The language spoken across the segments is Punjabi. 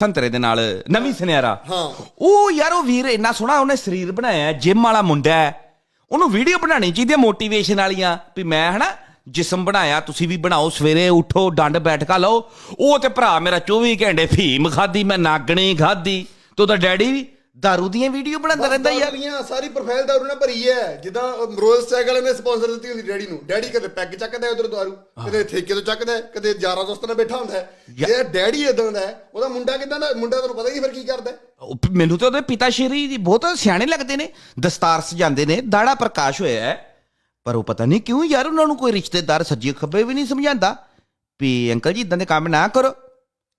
ਸੰਤਰੇ ਦੇ ਨਾਲ ਨਵੀਂ ਸੁਨਿਆਰਾ। ਹਾਂ। ਉਹ ਯਾਰ ਉਹ ਵੀਰ ਇੰਨਾ ਸੋਹਣਾ ਉਹਨੇ ਸਰੀਰ ਬਣਾਇਆ ਜਿਮ ਵਾਲਾ ਮੁੰਡਾ ਹੈ। ਉਹਨੂੰ ਵੀਡੀਓ ਬਣਾਉਣੀ ਚਾਹੀਦੀ ਹੈ ਮੋਟੀਵੇਸ਼ਨ ਵਾਲੀਆਂ ਵੀ ਮੈਂ ਹਨਾ ਜਿਸਮ ਬਣਾਇਆ ਤੁਸੀਂ ਵੀ ਬਣਾਓ ਸਵੇਰੇ ਉਠੋ ਡੰਡ ਬੈਠਕਾ ਲਓ। ਉਹ ਤੇ ਭਰਾ ਮੇਰਾ 24 ਘੰਟੇ ਫੀਮ ਖਾਦੀ ਮੈਂ ਨਾਗਣੀ ਖਾਦੀ ਤੇ ਉਹਦਾ ਡੈਡੀ ਵੀ ਦਾਰੂ ਦੀਆਂ ਵੀਡੀਓ ਬਣਾਉਂਦਾ ਰਹਿੰਦਾ ਯਾਰ ਯਾਰ ਸਾਰੀ ਪ੍ਰੋਫਾਈਲ ਦਾਰੂ ਨਾਲ ਭਰੀ ਹੈ ਜਿੱਦਾਂ ਰੋਜ਼ ਸਾਈਕਲ ਨੇ ਸਪਾਂਸਰ ਦਿੱਤੀ ਹੁੰਦੀ ਡੈਡੀ ਨੂੰ ਡੈਡੀ ਕਦੇ ਪੈਗ ਚੱਕਦਾ ਉਧਰ ਦਾਰੂ ਕਦੇ ਠੇਕੇ ਤੋਂ ਚੱਕਦਾ ਕਦੇ ਯਾਰਾਂ ਦੋਸਤਾਂ ਨਾਲ ਬੈਠਾ ਹੁੰਦਾ ਜੇ ਡੈਡੀ ਇਦਾਂ ਦਾ ਉਹਦਾ ਮੁੰਡਾ ਕਿਦਾਂ ਦਾ ਮੁੰਡਾ ਤੁਹਾਨੂੰ ਪਤਾ ਹੀ ਫਿਰ ਕੀ ਕਰਦਾ ਮੈਨੂੰ ਤਾਂ ਉਹਦੇ ਪਿਤਾ ਸ਼੍ਰੀ ਜੀ ਬਹੁਤ ਸਿਆਣੇ ਲੱਗਦੇ ਨੇ ਦਸਤਾਰ ਸਜਾਉਂਦੇ ਨੇ ਦਾੜਾ ਪ੍ਰਕਾਸ਼ ਹੋਇਆ ਹੈ ਪਰ ਉਹ ਪਤਾ ਨਹੀਂ ਕਿਉਂ ਯਾਰ ਉਹਨਾਂ ਨੂੰ ਕੋਈ ਰਿਸ਼ਤੇਦਾਰ ਸੱਜੇ ਖੱਬੇ ਵੀ ਨਹੀਂ ਸਮਝਾਉਂਦਾ ਵੀ ਅੰਕਲ ਜੀ ਇਦਾਂ ਦੇ ਕੰਮ ਨਾ ਕਰੋ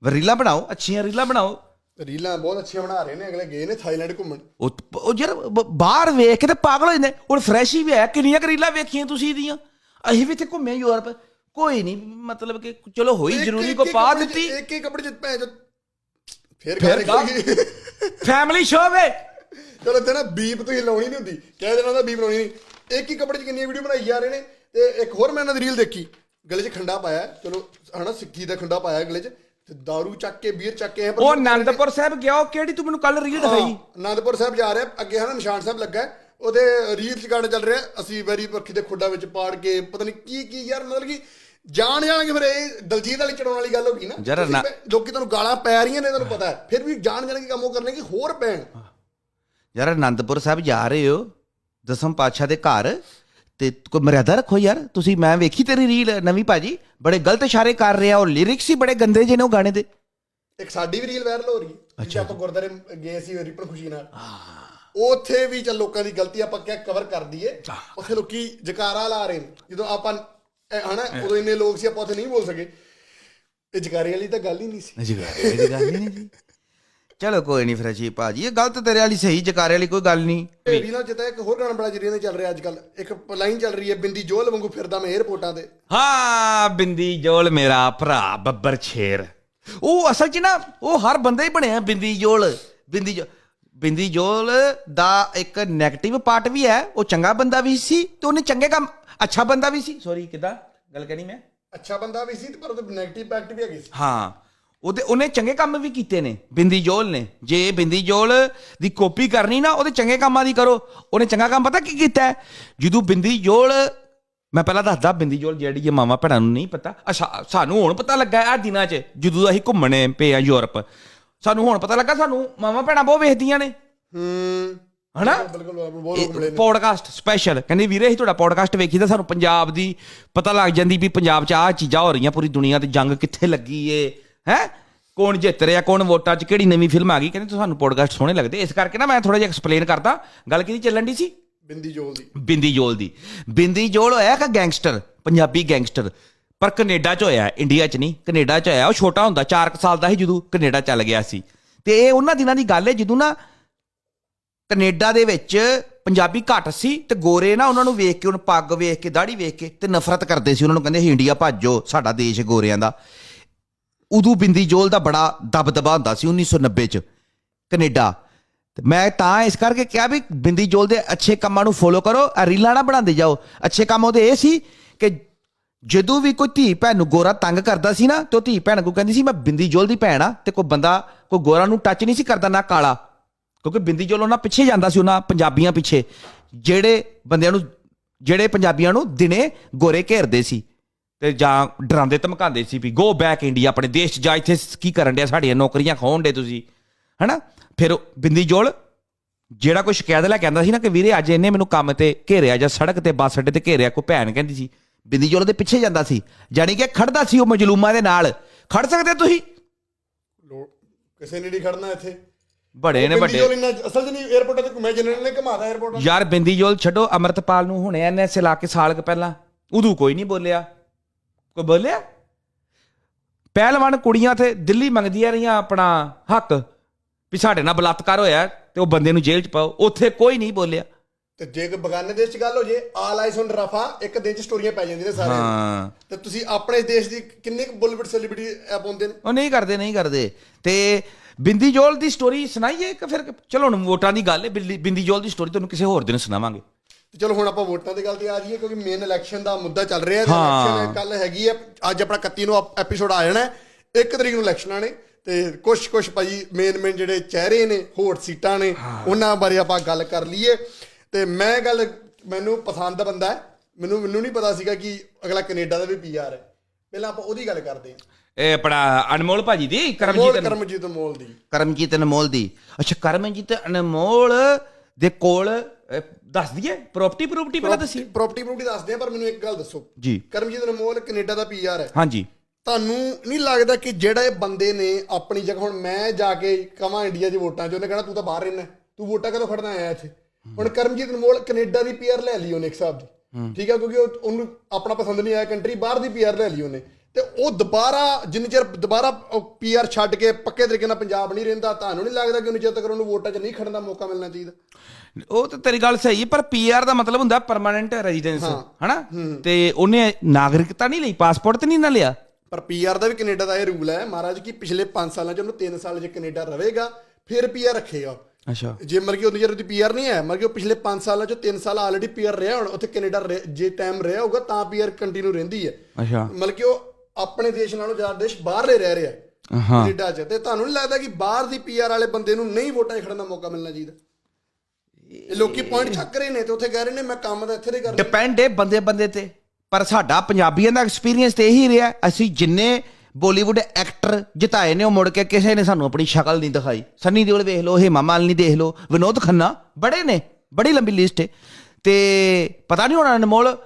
ਰੀਲਾਂ ਬਣਾਓ ਅੱਛੀਆਂ ਰੀਲਾਂ ਬਣਾਓ ਰੀਲਾਂ ਬਹੁਤ ਅੱਛੀਆਂ ਬਣਾ ਰਹੇ ਨੇ ਅਗਲੇ ਗਏ ਨੇ ਥਾਈਲੈਂਡ ਘੁੰਮਣ। ਉਹ ਉਹ ਯਾਰ ਬ- ਬਾਹਰ ਵੇਖ ਕੇ ਤੇ ਪਾਗਲ ਹੋ ਜਾਂਦੇ ਹੁਣ ਫਰੈਸ਼ ਹੀ ਵੀ ਹੈ ਕਿੰਨੀਆਂ ਕੁ ਰੀਲਾਂ ਵੇਖੀਆਂ ਤੁਸੀਂ ਇਹਦੀਆਂ ਅਸੀਂ ਵੀ ਇੱਥੇ ਘੁੰਮੇ ਯੂਰਪ। ਕੋਈ ਨਹੀਂ ਮਤਲਬ ਕਿ ਚਲੋ ਹੋਈ ਇੱਕ- ਜ਼ਰੂਰੀ ਇੱਕ- ਕੋ ਇੱਕ ਪਾ ਕੱਪੜੇ 'ਚ- ਦਿੱਤੀ। ਇੱਕ ਇੱਕ ਕੱਪੜੇ ਚ ਭੈ ਜੋ ਫਿਰ ਗੱਲ ਗੱਲ। ਫੈਮਿਲੀ ਸ਼ੋਅ ਵੇ। ਚਲੋ ਤੇ ਨਾ ਬੀਪ ਤੁਸੀਂ ਲਾਉਣੀ ਨਹੀਂ ਹੁੰਦੀ। ਕਹਿ ਦੇਣਾ ਦਾ ਬੀਪ ਲਾਉਣੀ ਨਹੀਂ ਇੱਕ ਹੀ ਕੱਪੜੇ 'ਚ ਕਿੰਨੀਆਂ ਵੀਡੀਓ ਬਣਾਈ ਜਾ ਰਹੇ ਨੇ। ਤੇ ਇੱਕ ਹੋਰ ਮੈਂ ਇਹਨਾਂ ਦੀ ਰੀਲ ਦੇਖੀ। ਗਲੇ 'ਚ ਖੰਡਾ ਪਾਇਆ। ਚਲੋ ਹਨਾ ਸਿੱਕੀ ਦਾ ਖੰਡਾ ਪਾਇਆ ਗਲੇ 'ਚ। ਤੇ दारू ਚੱਕ ਕੇ ਬੀਅਰ ਚੱਕ ਕੇ ਉਹ ਆਨੰਦਪੁਰ ਸਾਹਿਬ ਗਿਆ ਉਹ ਕਿਹੜੀ ਤੂੰ ਮੈਨੂੰ ਕੱਲ ਰੀਲ ਦਿਖਾਈ? ਆਨੰਦਪੁਰ ਸਾਹਿਬ ਜਾ ਰਿਹਾ ਅੱਗੇ ਹਨਾ ਨਿਸ਼ਾਨ ਸਾਹਿਬ ਲੱਗਾ। ਹੈ, ਉਹਦੇ ਰੀਲ 'ਚ ਗਾਣਾ ਚੱਲ ਰਿਹਾ ਅਸੀਂ ਵੈਰੀ ਪੱਖੀ ਦੇ ਖੁੱਡਾ ਵਿੱਚ ਪਾੜ ਕੇ ਪਤਾ ਨਹੀਂ ਕੀ ਕੀ ਯਾਰ ਮਤਲਬ ਕਿ ਜਾਣ ਜਾਣਗੇ ਫਿਰ ਇਹ ਦਲਜੀਤ ਵਾਲੀ ਚੜਾਉਣ ਵਾਲੀ ਗੱਲ ਹੋ ਗਈ ਨਾ। ਯਾਰ ਤੁਸੀਂ ਨਾ- ਪੈ- ਲੋਕੀ ਤੁਹਾਨੂੰ ਗਾਲਾਂ ਪੈ ਰਹੀਆਂ ਨੇ ਤੁਹਾਨੂੰ ਪਤਾ ਹੈ। ਫਿਰ ਵੀ ਜਾਣ ਜਾਣਗੇ ਕੰਮ ਉਹ ਕਰਨੇ ਕਿ ਹੋਰ ਪੈਣ। ਯਾਰ ਆਨੰਦਪੁਰ ਸਾਹਿਬ ਜਾ ਰਹੇ ਹੋ ਦਸਮ ਪਾਤਸ਼ਾਹ ਦੇ ਘਰ। ਤੇ ਕੋਈ ਮਰਿਆਦਾ ਰੱਖੋ ਯਾਰ। ਤੁਸੀਂ ਮੈਂ ਵੇਖੀ ਤੇਰੀ ਰੀਲ ਨਵੀਂ ਭਾਜੀ ਬੜੇ ਗਲਤ ਇਸ਼ਾਰੇ ਕਰ ਰਿਹਾ ਉਹ। ਲਿਰਿਕਸ ਹੀ ਬੜੇ ਗੰਦੇ ਜਿਹੇ ਨੇ ਉਹ ਗਾਣੇ ਦੇ। ਇੱਕ ਸਾਡੀ ਵੀ ਰੀਲ ਵਾਇਰਲ ਹੋ ਰਹੀ ਹੈ ਜਿੱਥੇ ਆਪਾਂ ਗੁਰਦਾਰੇ ਗਏ ਸੀ ਰਿਪਨ ਖੁਸ਼ੀ ਨਾਲ। ਉੱਥੇ ਵੀ ਚੱਲ ਲੋਕਾਂ ਦੀ ਗਲਤੀ ਆਪਾਂ ਕਿਆ ਕਵਰ ਕਰ ਦਈਏ। ਉੱਥੇ ਲੋਕੀ ਜਕਾਰਾ ਲਾ ਰਹੇ ਨੇ। ਜਦੋਂ ਆਪਾਂ ਹਨਾ ਉਦੋਂ ਇੰਨੇ ਲੋਕ ਸੀ ਆਪਾਂ ਉੱਥੇ ਨਹੀਂ ਬੋਲ ਸਕੇ। ਇਹ ਜਕਾਰੇ ਵਾਲੀ ਤਾਂ ਗੱਲ ਹੀ ਨਹੀਂ ਸੀ। ਚਲੋ ਕੋਈ ਨਹੀਂ ਫਿਰ ਭਾਜੀ ਇਹ ਗਲਤ ਤੇਰੇ ਵਾਲੀ ਸਹੀ ਜਕਾਰੇ ਵਾਲੀ ਕੋਈ ਗੱਲ ਨਹੀਂ ਢੇਰੀ ਨਾਲ ਜਿੱਦਾਂ ਇੱਕ ਹੋਰ ਗਾਣਾ ਬੜਾ ਜਰੀਆਂ ਦੇ ਚੱਲ ਰਿਹਾ ਅੱਜ ਕੱਲ ਇੱਕ ਲਾਈਨ ਚੱਲ ਰਹੀ ਹੈ ਬਿੰਦੀ ਜੋਲ ਵਾਂਗੂ ਫਿਰਦਾ ਮੈਂ 에ਅਰਪੋਰਟਾਂ ਤੇ। ਹਾਂ ਬਿੰਦੀ ਜੋਲ ਮੇਰਾ ਭਰਾ ਬੱਬਰ ਛੇਰ। ਉਹ ਅਸਲ 'ਚ ਨਾ ਉਹ ਹਰ ਬੰਦਾ ਹੀ ਬਣਿਆ ਬਿੰਦੀ ਜੋਲ। ਬਿੰਦੀ ਜੋਲ ਬਿੰਦੀ ਜੋਲ ਦਾ ਇੱਕ ਨੈਗੇਟਿਵ ਪਾਰਟ ਵੀ ਹੈ ਉਹ ਚੰਗਾ ਬੰਦਾ ਵੀ ਸੀ ਤੇ ਉਹਨੇ ਚੰਗੇ ਕੰਮ ਅੱਛਾ ਬੰਦਾ ਵੀ ਸੀ। ਸੌਰੀ ਕਿਦਾਂ? ਗੱਲ ਕਹਿਣੀ ਮੈਂ? ਅੱਛਾ ਬੰਦਾ ਵੀ ਸੀ ਪਰ ਉਹਦੇ 네ਗੇਟਿਵ ਪੈਕਟ ਵੀ ਹੈਗੀ ਸੀ। ਹਾਂ। ਉਹਦੇ ਉਹਨੇ ਚੰਗੇ ਕੰਮ ਵੀ ਕੀਤੇ ਨੇ ਬਿੰਦੀ ਜੋਲ ਨੇ। ਜੇ ਬਿੰਦੀ ਜੋਲ ਦੀ ਕਾਪੀ ਕਰਨੀ ਨਾ ਉਹਦੇ ਚੰਗੇ ਕੰਮਾਂ ਦੀ ਕਰੋ। ਉਹਨੇ ਚੰਗਾ ਕੰਮ ਪਤਾ ਕੀ ਕੀਤਾ? ਜਦੋਂ ਬਿੰਦੀ ਜੋਲ ਮੈਂ ਪਹਿਲਾਂ ਦੱਸਦਾ ਬਿੰਦੀ ਜੋਲ ਜਿਹੜੀ ਇਹ ਮਾਮਾ ਭੈਣਾਂ ਨੂੰ ਨਹੀਂ ਪਤਾ। ਅੱਛਾ ਸਾਨੂੰ ਹੁਣ ਪਤਾ ਲੱਗਾ ਆ ਦਿਨਾਂ 'ਚ ਜਦੋਂ ਅਸੀਂ ਘੁੰਮਣੇ ਪਏ ਆ ਯੂਰਪ। ਸਾਨੂੰ ਹੁਣ ਪਤਾ ਲੱਗਾ ਸਾਨੂੰ ਮਾਮਾ ਭੈਣਾਂ ਬਹੁਤ ਵੇਖਦੀਆਂ ਨੇ। ਹੂੰ। ਹਨਾ? ਪੋਡਕਾਸਟ ਸਪੈਸ਼ਲ ਕਹਿੰਦੇ ਵੀਰੇ ਅਸੀਂ ਤੁਹਾਡਾ ਪੋਡਕਾਸਟ ਵੇਖੀ ਤਾਂ ਸਾਨੂੰ ਪੰਜਾਬ ਦੀ ਪਤਾ ਲੱਗ ਜਾਂਦੀ ਵੀ ਪੰਜਾਬ 'ਚ ਆਹ ਚੀਜ਼ਾਂ ਹੋ ਰਹੀਆਂ ਪੂਰੀ ਦੁਨੀਆ ਤੇ ਜੰਗ ਕਿੱਥੇ ਲੱਗੀ ਏ। ਹੈ? ਕੌਣ ਜਿੱਤ ਰਿਹਾ ਕੌਣ ਵੋਟਾਂ 'ਚ ਕਿਹੜੀ ਨਵੀਂ ਫਿਲਮ ਆ ਗਈ? ਕਹਿੰਦੇ ਤੁਹਾਨੂੰ ਪੋਡਕਾਸਟ ਸੋਹਣੇ ਲੱਗਦੇ। ਇਸ ਕਰਕੇ ਨਾ ਮੈਂ ਥੋੜਾ ਜਿਹਾ ਐਕਸਪਲੇਨ ਕਰਦਾ। ਗੱਲ ਕਿਹਦੀ ਚੱਲਣ ਦੀ ਸੀ? ਬਿੰਦੀ ਜੋਲ ਦੀ। ਬਿੰਦੀ ਜੋਲ ਦੀ। ਬਿੰਦੀ ਜੋਲ ਹੋਇਆ ਇੱਕ ਗੈਂਗਸਟਰ ਪੰਜਾਬੀ ਗੈਂਗਸਟਰ ਪਰ ਕੈਨੇਡਾ 'ਚ ਹੋਇਆ ਇੰਡੀਆ 'ਚ ਨਹੀਂ ਕੈਨੇਡਾ 'ਚ ਹੋਇਆ। ਉਹ ਛੋਟਾ ਹੁੰਦਾ 4 ਸਾਲ ਦਾ ਸੀ ਜਦੋਂ ਕੈਨੇਡਾ ਚੱਲ ਗਿਆ ਸੀ। ਤੇ ਇਹ ਉਹਨਾਂ ਦਿਨਾਂ ਦੀ ਗੱਲ ਹੈ ਜਦੋਂ ਨਾ ਕੈਨੇਡਾ ਦੇ ਵਿੱਚ ਪੰਜਾਬੀ ਘੱਟ ਸੀ ਤੇ ਗੋਰੇ ਨਾ ਉਹਨਾਂ ਨੂੰ ਵੇਖ ਕੇ ਉਹਨੂੰ ਪੱਗ ਵੇਖ ਕੇ ਦਾੜੀ ਵੇਖ ਕੇ ਤੇ ਨਫ਼ਰਤ ਕਰਦੇ ਸੀ। ਉਹਨਾਂ ਨੂੰ ਕਹਿੰਦੇ ਸੀ ਇੰਡੀਆ ਭੱਜੋ ਸਾਡਾ ਦੇਸ਼ ਗੋਰਿਆਂ ਦਾ। ਉਦੋਂ ਬਿੰਦੀ ਜੋਲ ਦਾ ਬੜਾ ਦਬਦਬਾ ਹੁੰਦਾ ਸੀ 1990 ਚ, ਕੈਨੇਡਾ। ਤੇ ਮੈਂ ਤਾਂ ਇਸ ਕਰਕੇ ਕਿਹਾ ਵੀ ਬਿੰਦੀ ਜੋਲ ਦੇ ਅੱਛੇ ਕੰਮਾਂ ਨੂੰ ਫੋਲੋ ਕਰੋ ਆ ਰੀਲਾਂ ਨਾ ਬਣਾਉਂਦੇ ਜਾਓ। ਅੱਛੇ ਕੰਮ ਉਹਦੇ ਇਹ ਸੀ ਕਿ ਜਦੋਂ ਵੀ ਕੋਈ ਧੀ ਭੈਣ ਨੂੰ ਗੋਰਾ ਤੰਗ ਕਰਦਾ ਸੀ ਨਾ, ਤੇ ਉਹ ਧੀ ਭੈਣ ਕੋ ਕਹਿੰਦੀ ਸੀ, ਮੈਂ ਬਿੰਦੀ ਜੋਲ ਦੀ ਭੈਣ ਆ, ਤੇ ਕੋਈ ਬੰਦਾ, ਕੋਈ ਗੋਰਾ ਨੂੰ ਟੱਚ ਨਹੀਂ ਸੀ ਕਰਦਾ ਨਾ ਕਾਲਾ। ਕਿਉਂਕਿ ਬਿੰਦੀ ਜੋਲ ਉਹਨਾਂ ਪਿੱਛੇ ਜਾਂਦਾ ਸੀ, ਉਹਨਾਂ ਪੰਜਾਬੀਆਂ ਪਿੱਛੇ, ਜਿਹੜੇ ਬੰਦਿਆਂ ਨੂੰ, ਜਿਹੜੇ ਪੰਜਾਬੀਆਂ ਨੂੰ ਦਿਨੇ ਗੋਰੇ ਘੇਰਦੇ ਸੀ। ਤੇ ਜਾਂ ਡਰਾਉਂਦੇ ਧਮਕਾਉਂਦੇ ਸੀ ਵੀ ਗੋ ਬੈਕ ਇੰਡੀਆ ਆਪਣੇ ਦੇਸ਼ 'ਚ ਜਾ ਇੱਥੇ ਕੀ ਕਰਨ ਡਿਆ ਸਾਡੀਆਂ ਨੌਕਰੀਆਂ ਖੋਣ ਡੇ ਤੁਸੀਂ ਹਨਾ? ਫਿਰ ਬਿੰਦੀ ਜੋਲ ਜਿਹੜਾ ਕੋਈ ਸ਼ਿਕਾਇਤ ਲੈ ਕਹਿੰਦਾ ਸੀ ਨਾ ਕਿ ਵੀਰੇ ਅੱਜ ਇਹਨੇ ਮੈਨੂੰ ਕੰਮ ਤੇ ਘੇਰਿਆ ਜਾਂ ਸੜਕ ਤੇ ਬੱਸ ਅੱਡੇ ਤੇ ਘੇਰਿਆ ਕੋਈ ਭੈਣ ਕਹਿੰਦੀ ਸੀ ਬਿੰਦੀ ਜੋਲ ਦੇ ਪਿੱਛੇ ਜਾਂਦਾ ਸੀ ਜਾਨੀ ਕਿ ਖੜਦਾ ਸੀ ਉਹ ਮਜਲੂਮਾਂ ਦੇ ਨਾਲ ਖੜ ਸਕਦੇ ਤੁਸੀਂ? ਕਿਸੇ ਨੇ ਨਹੀਂ ਖੜਨਾ ਇੱਥੇ। ਬੜੇ ਨੇ ਵੱਡੇ। ਅਸਲ ਜੀ ਨਹੀਂ ਤੇ ਮੈਂ ਜਨਰਲ ਨੇ ਘਮਾਦਾ 에어ਪੋਰਟ ਯਾਰ ਬਿੰਦੀ ਜੋਲ ਛੱਡੋ ਅਮਰਤਪਾਲ ਨੂੰ ਹੁਣੇ ਐਨਐਸ ਲਾ ਕੇ ਸਾਲ ਪਹਿਲਾਂ ਉਦੋਂ ਕੋਈ ਨਹੀਂ ਬੋਲਿਆ। ਕੋਈ ਬੋਲਿਆ? ਪਹਿਲਵਾਨ ਕੁੜੀਆਂ ਤੇ ਦਿੱਲੀ ਮੰਗਦੀਆਂ ਰਹੀਆਂ ਆਪਣਾ ਹੱਕ ਵੀ ਸਾਡੇ ਨਾਲ ਬਲਾਤਕਾਰ ਹੋਇਆ ਤੇ ਉਹ ਬੰਦੇ ਨੂੰ ਜੇਲ੍ਹ 'ਚ ਪਾਓ। ਉੱਥੇ ਕੋਈ ਨਹੀਂ ਬੋਲਿਆ। ਤੇ ਜੇ ਕੋਈ ਬਗਾਨੇ ਦੇਸ਼ 'ਚ ਗੱਲ ਹੋ ਜੇ ਆਲ ਆਈਸ ਔਨ ਰਫਾ ਇੱਕ ਦਿਨ 'ਚ ਸਟੋਰੀਆਂ ਪੈ ਜਾਂਦੀਆਂ ਨੇ ਸਾਰੇ ਹਾਂ। ਤੇ ਤੁਸੀਂ ਆਪਣੇ ਦੇਸ਼ ਦੀ ਕਿੰਨੇ ਕੁ ਬੁਲਬੁਲ ਸੈਲੀਬ੍ਰਿਟੀ ਐਪ ਹੁੰਦੇ ਨੇ? ਉਹ ਨਹੀਂ ਕਰਦੇ ਨਹੀਂ ਕਰਦੇ। ਤੇ ਬਿੰਦੀ ਜੋਲ ਦੀ ਸਟੋਰੀ ਸੁਣਾਈਏ ਕਿ ਫਿਰ? ਚਲੋ ਹੁਣ ਵੋਟਾਂ ਦੀ ਗੱਲ ਹੈ ਬਿੱਲੀ- ਬਿੰਦੀ ਜੋਲ ਦੀ ਸਟੋਰੀ ਤੁਹਾਨੂੰ ਕਿਸੇ ਹੋਰ ਦਿਨ ਸੁਣਾਵਾਂਗੇ। ਤੇ ਚਲੋ ਹੁਣ ਆਪਾਂ ਵੋਟਾਂ ਦੀ ਗੱਲ ਤੇ ਆ ਜਾਈਏ ਕਿਉਂਕਿ ਮੇਨ ਇਲੈਕਸ਼ਨ ਦਾ ਮੁੱਦਾ ਚੱਲ ਰਿਹਾ। ਇਲੈਕਸ਼ਨ ਕੱਲ ਹੈਗੀ ਹੈ ਅੱਜ ਆਪਣਾ 31 ਨੂੰ ਐਪੀਸੋਡ ਆ ਜਾਣਾ ਹੈ। ਇੱਕ ਤਰੀਕ ਨੂੰ ਇਲੈਕਸ਼ਨਾਂ ਨੇ ਤੇ ਕੁਛ ਕੁਛ ਭਾਈ ਮੇਨ ਮੇਨ ਜਿਹੜੇ ਚਿਹਰੇ ਨੇ ਹੋਰ ਸੀਟਾਂ ਨੇ ਉਹਨਾਂ ਬਾਰੇ ਆਪਾਂ ਗੱਲ ਕਰ ਲਈਏ। ਤੇ ਮੈਂ ਗੱਲ ਮੈਨੂੰ ਪਸੰਦ ਬੰਦਾ ਹੈ। ਮੈਨੂੰ ਮੈਨੂੰ ਨਹੀਂ ਪਤਾ ਸੀਗਾ ਕਿ ਅਗਲਾ ਕੈਨੇਡਾ ਦਾ ਵੀ ਪੀਆਰ ਹੈ। ਪਹਿਲਾਂ ਆਪਾਂ ਉਹਦੀ ਗੱਲ ਕਰਦੇ ਹਾਂ। ਇਹ ਆਪਣਾ ਅਨਮੋਲ ਭਾਜੀ ਦੀ ਕਰਮਜੀਤ ਕਰਮਜੀਤ ਮੋਲ ਦੀ। ਕਰਮਜੀਤ ਅਨਮੋਲ ਦੀ। ਅੱਛਾ ਕਰਮਜੀਤ ਅਨਮੋਲ ਦੇ ਕੋਲ ਦੱਸ ਦਈਏ ਪ੍ਰਾਪਰਟੀ ਪ੍ਰਾਪਰਟੀ ਪਹਿਲਾਂ ਦੱਸੀ। ਪ੍ਰਾਪਰਟੀ ਪ੍ਰਾਪਰਟੀ ਦੱਸਦੇ ਆ ਪਰ ਮੈਨੂੰ ਇੱਕ ਗੱਲ ਦੱਸੋ। ਜੀ। ਕਰਮਜੀਤ ਅਨਮੋਲ ਕੈਨੇਡਾ ਦਾ ਪੀਆਰ ਹੈ। ਹਾਂਜੀ। ਤੁਹਾਨੂੰ ਨਹੀਂ ਲੱਗਦਾ ਕਿ ਜਿਹੜਾ ਇਹ ਬੰਦੇ ਨੇ ਆਪਣੀ ਜਗ੍ਹਾ ਹੁਣ ਮੈਂ ਜਾ ਕੇ ਕਵਾਂ ਇੰਡੀਆ 'ਚ ਵੋਟਾਂ 'ਚ ਉਹਨੇ ਕਹਿਣਾ ਤੂੰ ਤਾਂ ਬਾਹਰ ਰਹਿਣਾ ਤੂੰ ਵੋਟਾਂ ਕਦੋਂ ਖੜਨਾ ਆਇਆ ਇੱਥੇ? ਹੁਣ ਕਰਮਜੀਤ ਅਨਮੋਲ ਕੈਨੇਡਾ ਦੀ ਪੀਆਰ ਲੈ ਲਈ ਉਹਨੇ ਇੱਕ ਹਿਸਾਬ ਦੀ। ਠੀਕ ਹੈ ਕਿਉਂਕਿ ਉਹ- ਉਹਨੂੰ ਆਪਣਾ ਪਸੰਦ ਨਹੀਂ ਆਇਆ ਕੰਟਰੀ ਬਾਹਰ ਦੀ ਪੀਆਰ ਲੈ ਲਈ ਉਹਨੇ। ਤੇ ਉਹ ਦੁਬਾਰਾ ਜਿੰਨੇ ਚਿਰ ਦੁਬਾਰਾ ਪੀਆਰ ਛੱਡ ਕੇ ਪੱਕੇ ਤਰੀਕੇ ਨਾਲ ਪੰਜਾਬ ਨਹੀਂ ਰਹਿੰਦਾ ਤੁਹਾਨੂੰ ਨਹੀਂ ਲੱਗਦਾ ਕਿ ਉਹਨੂੰ ਚਿਰ ਤੱਕ ਉਹਨੂੰ ਵੋਟਾਂ 'ਚ ਨਹੀਂ ਖੜਨ ਦਾ ਮੌਕਾ ਮਿਲਣਾ ਚਾਹੀਦਾ? ਉਹ ਤਾਂ ਤੇਰੀ ਗੱਲ ਸਹੀ ਹੈ ਪਰ ਪੀਆਰ ਦਾ ਮਤਲਬ ਹੁੰਦਾ ਪਰਮਾਨੈਂਟ ਰੈਜ਼ੀਡੈਂਸ ਹਨਾ? ਤੇ ਉਹਨੇ ਨਾਗਰਿਕਤਾ ਨਹੀਂ ਲਈ ਪਾਸਪੋਰਟ ਤੇ ਨਹੀਂ ਨਾ ਲਿਆ? ਪਰ ਪੀਆਰ ਦਾ ਵੀ ਕੈਨੇਡਾ ਦਾ ਇਹ ਰੂਲ ਹੈ ਮਹਾਰਾਜ ਕਿ ਪਿਛਲੇ 5 ਸਾਲਾਂ 'ਚ ਉਹਨੂੰ 3 ਸਾਲ ਜੇ ਕੈਨੇਡਾ ਰਹੇਗਾ ਫਿਰ ਪੀਆਰ ਰੱਖੇਗਾ। ਅੱਛਾ। ਜੇ ਮਰ ਕੇ ਉਹਦੀ ਦੀ ਪੀਆਰ ਨਹੀਂ ਹੈ ਮਰ ਕੇ ਉਹ ਪਿਛਲੇ 5 ਸਾਲਾਂ ਚੋਂ 3 ਸਾਲ ਆਲਰੇਡੀ ਪੀਆਰ ਰਿਹਾ ਹੁਣ ਉੱਥੇ ਕੈਨੇਡਾ ਜੇ ਟਾਈਮ ਰਿਹਾ ਹੋਊਗਾ ਤਾਂ ਪੀਆਰ ਕੰਟੀਨਿਊ ਰਹਿੰਦੀ ਹੈ। ਅੱਛਾ। ਮਤਲਬ ਕਿ ਉਹ ਆਪਣੇ ਦੇਸ਼ ਨਾਲੋਂ ਜ਼ਿਆਦਾ ਦੇਸ਼ ਬਾਹਰਲੇ ਰਹਿ ਰਿਹਾ ਹੈ ਹਾਂ। ਕੈਨੇਡਾ 'ਚ। ਤੇ ਤੁਹਾਨੂੰ ਨਹੀਂ ਲੱਗਦਾ ਕਿ ਬਾਹਰ ਦੀ ਪੀਆਰ ਵਾਲੇ ਬੰਦੇ ਨੂੰ ਨਹੀਂ ਵੋਟਾਂ 'ਚ ਖੜਨ ਦਾ ਮੌਕਾ ਮਿਲਣਾ ਚਾਹੀਦਾ? ਇਹ ਲੋਕੀ ਪੁਆਇੰਟ ਚੱਕ ਰਹੇ ਨੇ ਤੇ ਉੱਥੇ ਕਹਿ ਰਹੇ ਨੇ ਮੈਂ ਕੰਮ ਤਾਂ ਇੱਥੇ ਦੇ ਕਰਨਾ ਡਿਪੈਂਡ ਹੈ। ਬੰਦੇ ਬੰਦੇ ਤੇ। ਪਰ ਸਾਡਾ ਪੰਜਾਬੀਆਂ ਦਾ ਐਕਸਪੀਰੀਅੰਸ ਤੇ ਇਹੀ ਰਿਹਾ ਅਸੀਂ ਜਿੰਨੇ ਬਾਲੀਵੁੱਡ ਐਕਟਰ ਜਿਤਾਏ ਨੇ ਉਹ ਮੁੜ ਕੇ ਕਿਸੇ ਨੇ ਸਾਨੂੰ ਆਪਣੀ ਸ਼ਕਲ ਨਹੀਂ ਦਿਖਾਈ। ਸੰਨੀ ਦਿਓਲ ਵੇਖ ਲਓ ਹੇਮਾ ਮਾਲਿਨੀ ਦੇਖ ਲਓ ਵਿਨੋਦ ਖੰਨਾ ਬੜੇ ਨੇ ਬੜੀ ਲੰਬੀ ਲਿਸਟ ਹੈ ਤੇ ਪਤਾ ਨਹੀਂ ਹੁਣ ਅਨਮੋਲ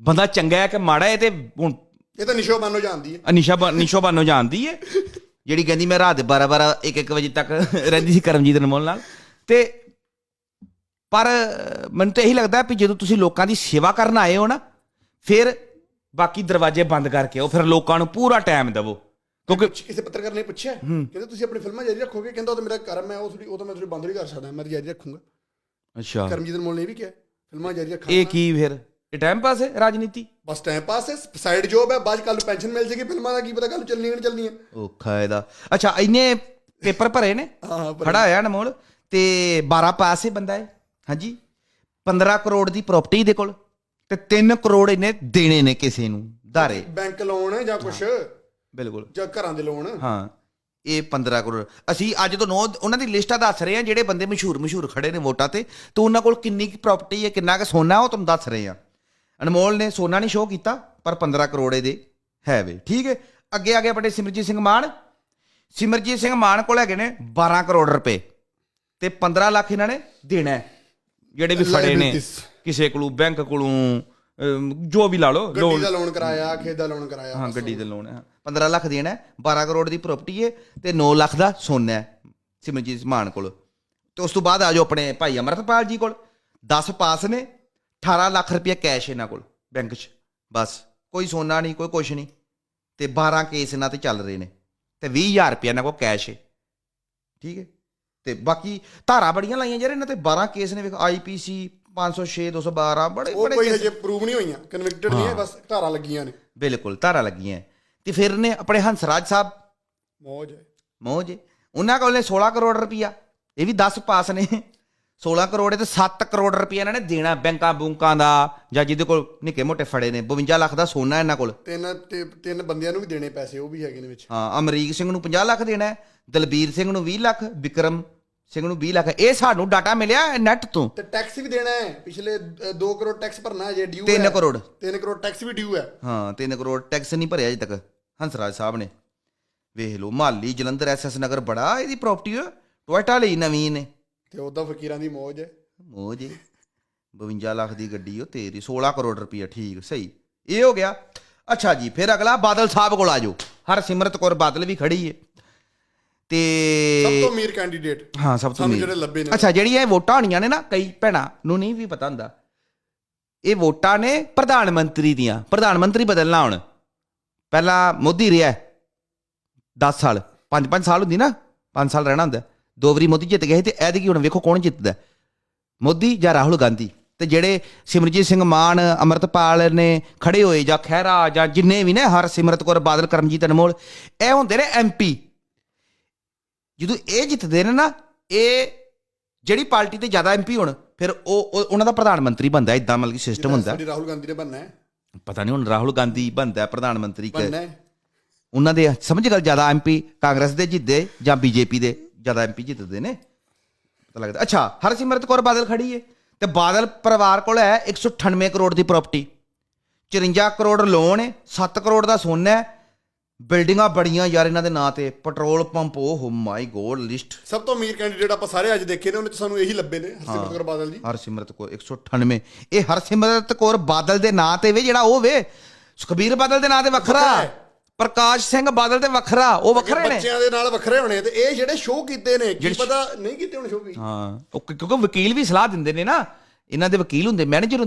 ਬੰਦਾ ਚੰਗਾ ਹੈ ਕਿ ਮਾੜਾ ਹੈ ਤੇ ਹੁਣ ਇਹ ਤਾਂ ਨਿਸ਼ੋ ਬਾਨੋ ਜਾਣਦੀ ਹੈ। ਅਨੀਸ਼ਾ ਨਿਸ਼ੋ ਬਾਨੋ ਜਾਣਦੀ ਹੈ ਜਿਹੜੀ ਕਹਿੰਦੀ ਮੈਂ ਰਾਤ ਦੇ 12 12 1 1 ਵਜੇ ਤੱਕ ਰਹਿੰਦੀ ਸੀ ਕਰਮਜੀਤ ਅਨਮੋਲ ਨਾਲ। ਤੇ ਪਰ ਮੈਨੂੰ ਤਾਂ ਇਹੀ ਲੱਗਦਾ ਵੀ ਜਦੋਂ ਤੁਸੀਂ ਲੋਕਾਂ ਦੀ ਸੇਵਾ ਕਰਨ ਆਏ ਹੋ ਨਾ ਫਿਰ ਬਾਕੀ ਦਰਵਾਜ਼ੇ ਬੰਦ ਕਰਕੇ ਆਓ ਫਿਰ ਲੋਕਾਂ ਨੂੰ ਪੂਰਾ ਟਾਈਮ ਦਿਵੋ। ਕਿਉਂਕਿ ਕਿਸੇ ਪੱਤਰਕਾਰ ਨੇ ਪੁੱਛਿਆ ਕਹਿੰਦੇ ਤੁਸੀਂ ਆਪਣੀ ਫਿਲਮਾਂ ਜਾਰੀ ਰੱਖੋਗੇ? ਕਹਿੰਦਾ ਉਹ ਤਾਂ ਮੇਰਾ ਕਰਮ ਹੈ ਉਹ ਥੋੜੀ ਉਹ ਤਾਂ ਮੈਂ ਥੋੜੀ ਬੰਦ ਨਹੀਂ ਕਰ ਸਕਦਾ ਮੈਂ ਜਾਰੀ ਰੱਖੂੰਗਾ। ਅੱਛਾ। ਕਰਮਜੀਤ ਅਨਮੋਲ ਨੇ ਵੀ ਕਿਹਾ ਫਿਲਮਾਂ ਜਾਰੀ ਰੱਖਾਂ ਇਹ ਕੀ ਫਿਰ? ਇਹ ਟਾਈਮ ਪਾਸ ਹੈ ਰਾਜਨੀਤੀ? ਬਸ ਟਾਈਮ ਪਾਸ ਹੈ ਸਾਈਡ ਜੋਬ ਹੈ ਬਾਅਦ ਕੱਲ ਨੂੰ ਪੈਨਸ਼ਨ ਮਿਲ ਜੇਗੀ ਫਿਲਮਾਂ ਦਾ ਕੀ ਪਤਾ ਕੱਲ ਚੱਲਣੀ ਨਹੀਂ ਚੱਲਣੀ ਹੈ ਔਖਾ ਇਹਦਾ। ਅੱਛਾ ਇੰਨੇ ਪੇਪਰ ਭਰੇ ਨੇ। ਖੜਾ ਹੋਇਆ ਅਨਮੋਲ ਤੇ 12 ਪਾਸ ਹੀ ਬੰਦਾ ਹੈ ਹਾਂਜੀ? 15 ਕਰੋੜ ਦੀ ਪ੍ਰਾਪਰਟੀ ਦੇ ਕੋਲ। ਤੇ 3 ਕਰੋੜ ਇਹਨੇ ਦੇਣੇ ਨੇ ਕਿਸੇ ਨੂੰ ਧਾਰੇ। ਬੈਂਕ ਲੋਨ ਜਾਂ ਕੁਛ? ਬਿਲਕੁਲ। ਜਾਂ ਘਰਾਂ ਦੇ ਲੋਨ ਹਾਂ ਇਹ 15 ਕਰੋੜ। ਅਸੀਂ ਅੱਜ ਤੋਂ ਨੋ ਉਹਨਾਂ ਦੀ ਲਿਸਟਾਂ ਦੱਸ ਰਹੇ ਹਾਂ ਜਿਹੜੇ ਬੰਦੇ ਮਸ਼ਹੂਰ ਮਸ਼ਹੂਰ ਖੜੇ ਨੇ ਵੋਟਾਂ ਤੇ। ਤੇ ਉਹਨਾਂ ਕੋਲ ਕਿੰਨੀ ਕੀ ਪ੍ਰਾਪਰਟੀ ਹੈ ਕਿੰਨਾ ਕੁ ਸੋਨਾ ਉਹ ਤੁਹਾਨੂੰ ਦੱਸ ਰਹੇ ਹਾਂ। ਅਨਮੋਲ ਨੇ ਸੋਨਾ ਨਹੀਂ ਸ਼ੋਅ ਕੀਤਾ ਪਰ 15 ਕਰੋੜ ਇਹਦੇ ਹੈ ਵੇ। ਠੀਕ ਹੈ? ਅੱਗੇ ਆ ਗਏ ਆਪਣੇ ਸਿਮਰਜੀਤ ਸਿੰਘ ਮਾਨ। ਸਿਮਰਜੀਤ ਸਿੰਘ ਮਾਨ ਕੋਲ ਹੈਗੇ ਨੇ 12 ਕਰੋੜ ਰੁਪਏ। ਤੇ 15 ਲੱਖ ਇਹਨਾਂ ਨੇ ਦੇਣਾ ਹੈ। ਜਿਹੜੇ ਵੀ ਫੜੇ ਨੇ। ਕਿਸੇ ਕੋਲੋਂ ਬੈਂਕ ਕੋਲੋਂ ਜੋ ਵੀ ਲਾ ਲਓ ਗੱਡੀ ਦਾ ਲੋਨ ਕਰਾਇਆ ਖੇਤ ਦਾ ਲੋਨ ਕਰਾਇਆ ਹਾਂ ਗੱਡੀ ਦੇ ਲੋਨ ਹੈ। 15 ਲੱਖ ਦੇਣਾ ਹੈ, 12 ਕਰੋੜ ਦੀ ਪ੍ਰਾਪਰਟੀ ਹੈ ਤੇ 9 ਲੱਖ ਦਾ ਸੋਨਾ ਹੈ ਸਿਮਰਜੀਤ ਮਾਨ ਕੋਲ। ਤੇ ਉਸ ਤੋਂ ਬਾਅਦ ਆ ਜਾਓ ਆਪਣੇ ਭਾਈ ਅਮਰਤਪਾਲ ਜੀ ਕੋਲ। 10 ਪਾਸ ਨੇ 18 ਲੱਖ ਰੁਪਏ ਕੈਸ਼ ਇਹਨਾਂ ਕੋਲ ਬੈਂਕ 'ਚ। ਬਸ ਕੋਈ ਸੋਨਾ ਨਹੀਂ ਕੋਈ ਕੁਛ ਨਹੀਂ। ਤੇ 12 ਕੇਸ ਇਹਨਾਂ ਤੇ ਚੱਲ ਰਹੇ ਨੇ। ਤੇ 20000 ਰੁਪਏ ਇਹਨਾਂ ਕੋਲ ਕੈਸ਼ ਹੈ। ਠੀਕ ਹੈ? ਤੇ ਬਾਕੀ ਧਾਰਾ ਬੜੀਆਂ ਲਾਈਆਂ ਯਾਰ ਇਹਨਾਂ ਤੇ 12 ਕੇਸ ਨੇ ਵੇਖ ਆਈਪੀਸੀ 506 212 ਬੜੇ ਉਹ ਬੜੇ ਕੋਈ ਹਜੇ ਪ੍ਰੂਵ ਨਹੀਂ ਹੋਈਆਂ ਕਨਵਿਕਟਡ ਨਹੀਂ ਹੈ ਬਸ ਧਾਰਾਂ ਲੱਗੀਆਂ ਨੇ। ਬਿਲਕੁਲ ਧਾਰਾ ਲੱਗੀਆਂ ਤੇ ਫਿਰ ਨੇ ਆਪਣੇ ਹੰਸਰਾਜ ਸਾਹਿਬ। ਮੌਜ ਮੋਜ ਉਹਨਾਂ ਕੋਲ ਨੇ 16 ਕਰੋੜ ਰੁਪਈਆ। ਇਹ ਵੀ 10 ਪਾਸ ਨੇ। 16 ਕਰੋੜ ਤੇ 7 ਕਰੋੜ ਰੁਪਈਆ ਇਹਨਾਂ ਨੇ ਦੇਣਾ ਬੈਂਕਾਂ ਬੁੰਕਾਂ ਦਾ ਜਾਂ ਜਿਹਦੇ ਕੋਲ ਨਿੱਕੇ ਮੋਟੇ ਫੜੇ ਨੇ 52 ਲੱਖ ਦਾ ਸੋਨਾ ਇਹਨਾਂ ਕੋਲ। ਤਿੰਨ ਤਿੰਨ ਬੰਦਿਆਂ ਨੂੰ ਵੀ ਦੇਣੇ ਪੈਸੇ ਉਹ ਵੀ ਹੈਗੇ ਨੇ ਵਿੱਚ। ਹਾਂ ਅਮਰੀਕ ਸਿੰਘ ਨੂੰ 50 ਲੱਖ ਦੇਣਾ ਦਲਬੀਰ ਸਿੰਘ ਨੂੰ 20 ਲੱਖ ਵਿਕਰਮ ਸਿੰਘ ਨੂੰ 20 ਲੱਖ। ਇਹ ਸਾਨੂੰ ਡਾਟਾ ਮਿਲਿਆ ਨੈਟ ਤੋਂ। ਤੇ ਟੈਕਸ ਵੀ ਦੇਣਾ ਹੈ। ਪਿਛਲੇ 2 ਕਰੋੜ ਟੈਕਸ ਭਰਨਾ ਹੈ ਜੇ ਡਿਊ 3 ਕਰੋੜ। 3 ਕਰੋੜ ਟੈਕਸ ਵੀ ਡਿਊ ਹੈ। ਹਾਂ 3 ਕਰੋੜ ਟੈਕਸ ਨਹੀਂ ਭਰਿਆ ਅਜੇ ਤੱਕ। ਹੰਸਰਾਜ ਸਾਹਿਬ ਨੇ। ਵੇਖ ਲਓ ਮਾਲੀ ਜਲੰਧਰ ਐਸਐਸ ਨਗਰ ਬੜਾ ਇਹਦੀ ਪ੍ਰਾਪਰਟੀ ਟੋਇਟਾ ਲਈ ਨਵੀਂ ਨੇ। ਤੇ ਉਹਦਾ ਫਕੀਰਾਂ ਦੀ ਮੌਜ ਹੈ। ਮੋਜ ਏ। 52 ਲੱਖ ਦੀ ਗੱਡੀ ਉਹ ਤੇਰੀ 16 ਕਰੋੜ ਰੁਪਈਆ ਠੀਕ ਸਹੀ। ਇਹ ਹੋ ਗਿਆ। ਅੱਛਾ ਜੀ ਫਿਰ ਅਗਲਾ ਬਾਦਲ ਸਾਹਿਬ ਕੋਲ ਆ ਜਾਓ। ਹਰ ਸਿਮਰਤ ਕੌਰ ਬਾਦਲ ਵੀ ਖੜੀ ਏ। ਤੇ ਸਭ ਤੋਂ ਅਮੀਰ ਕੈਂਡੀਡੇਟ ਹਾਂ ਸਭ ਤੋਂ ਸਾਨੂੰ ਅਮੀਰ। ਜਿਹੜੇ ਲੱਭੇ ਨੇ। ਅੱਛਾ ਜਿਹੜੀਆਂ ਇਹ ਵੋਟਾਂ ਹੋਣੀਆਂ ਨੇ ਨਾ ਕਈ ਭੈਣਾਂ ਨੂੰ ਨਹੀਂ ਵੀ ਪਤਾ ਹੁੰਦਾ। ਇਹ ਵੋਟਾਂ ਨੇ ਪ੍ਰਧਾਨ ਮੰਤਰੀ ਦੀਆਂ। ਪ੍ਰਧਾਨ ਮੰਤਰੀ ਬਦਲਣਾ ਹੁਣ। ਪਹਿਲਾਂ ਮੋਦੀ ਰਿਹਾ 10 ਸਾਲ। 5-5 ਸਾਲ ਹੁੰਦੀ ਨਾ। 5 ਸਾਲ ਰਹਿਣਾ ਹੁੰਦਾ। ਦੋ ਵਾਰੀ ਮੋਦੀ ਜਿੱਤ ਸੀ ਤੇ ਐਤਕੀ ਹੁਣ ਵੇਖੋ ਕੌਣ ਜਿੱਤਦਾ। ਮੋਦੀ ਜਾਂ ਰਾਹੁਲ ਗਾਂਧੀ। ਤੇ ਜਿਹੜੇ ਸਿਮਰਜੀਤ ਸਿੰਘ ਮਾਨ ਅਮਰਤਪਾਲ ਨੇ ਖੜੇ ਹੋਏ ਜਾਂ ਖਹਿਰਾ ਜਾਂ ਜਿੰਨੇ ਵੀ ਨੇ ਹਰ ਸਿਮਰਤ ਕੌਰ ਬਾਦਲ ਕਰਮਜੀਤ ਅਨਮੋਲ ਇਹ ਹੁੰਦੇ ਨੇ ਐਮਪੀ ਜਦੋਂ ਇਹ ਜਿੱਤਦੇ ਨੇ ਨਾ ਇਹ ਜਿਹੜੀ ਪਾਰਟੀ ਤੇ ਜ਼ਿਆਦਾ ਐਮਪੀ ਹੋਣ ਫਿਰ ਉਹ ਉਹ- ਉਹਨਾਂ ਦਾ ਪ੍ਰਧਾਨ ਮੰਤਰੀ ਬਣਦਾ ਇਦਾਂ ਮਤਲਬ ਕਿ ਸਿਸਟਮ ਹੁੰਦਾ। ਸਾਡੀ ਰਾਹੁਲ ਗਾਂਧੀ ਨੇ ਬੰਨਾ ਹੈ। ਪਤਾ ਨਹੀਂ ਹੁਣ ਰਾਹੁਲ ਗਾਂਧੀ ਬਣਦਾ ਪ੍ਰਧਾਨ ਮੰਤਰੀ ਕਿ ਬੰਨਾ ਹੈ। ਉਹਨਾਂ ਦੇ ਸਮਝ ਗੱਲ ਜ਼ਿਆਦਾ ਐਮਪੀ ਕਾਂਗਰਸ ਦੇ ਜਿੱਦੇ ਜਾਂ ਬੀਜੇਪੀ ਦੇ ਜ਼ਿਆਦਾ ਐਮਪੀ ਜਿੱਤਦੇ ਨੇ। ਪਤਾ ਲੱਗਦਾ। ਅੱਛਾ ਹਰਸਿਮਰਤ ਕੌਰ ਬਾਦਲ ਖੜੀ ਹੈ ਤੇ ਬਾਦਲ ਪਰਿਵਾਰ ਕੋਲ ਹੈ 198 ਕਰੋੜ ਦੀ ਪ੍ਰਾਪਰਟੀ 54 ਕਰੋੜ ਲੋਨ ਹੈ 7 ਕਰੋੜ ਦਾ ਸੋਨਾ ਹੈ ਬਿਲਡਿੰਗਾਂ ਬੜੀਆਂ ਯਾਰ ਇਹਨਾਂ ਦੇ ਨਾਂ ਤੇ petrol pump oh my god list. ਸਭ ਤੋਂ ਅਮੀਰ ਕੈਂਡੀਡੇਟ ਆਪਾਂ ਸਾਰੇ ਅੱਜ ਦੇਖੇ ਨੇ ਉਹਨੇ ਤਾਂ ਸਾਨੂੰ ਇਹੀ ਲੱਭੇ ਨੇ ਹਰਸਿਮਰਤ ਕੌਰ ਬਾਦਲ ਜੀ। ਹਰਸਿਮਰਤ ਕੌਰ 198 ਇਹ ਹਰਸਿਮਰਤ ਕੌਰ ਬਾਦਲ ਦੇ ਨਾਂ ਤੇ ਵੇ ਜਿਹੜਾ ਉਹ ਵੇ ਸੁਖਬੀਰ ਬਾਦਲ ਦੇ ਨਾਂ ਤੇ ਵੱਖਰਾ। ਪ੍ਰਕਾਸ਼ ਸਿੰਘ ਬਾਦਲ ਤੇ ਵੱਖਰਾ ਉਹ ਵੱਖਰੇ ਨੇ। ਬੱਚਿਆਂ ਦੇ ਨਾਲ ਵੱਖਰੇ ਹੋਣੇ ਤੇ ਇਹ ਜਿਹੜੇ ਸ਼ੋਅ ਕੀਤੇ ਨੇ ਕੀ ਪਤਾ ਨਹੀਂ ਕੀਤੇ ਹੁਣ ਸ਼ੋਅ ਵੀ। ਹਾਂ ਕਿਉਂਕਿ ਵਕੀਲ ਵੀ ਸਲਾਹ ਦਿੰਦੇ ਨੇ ਨਾ। ਇਹਨਾਂ ਦੇ ਵਕੀਲ ਹੁੰਦੇ ਮੈਨੇਜਰ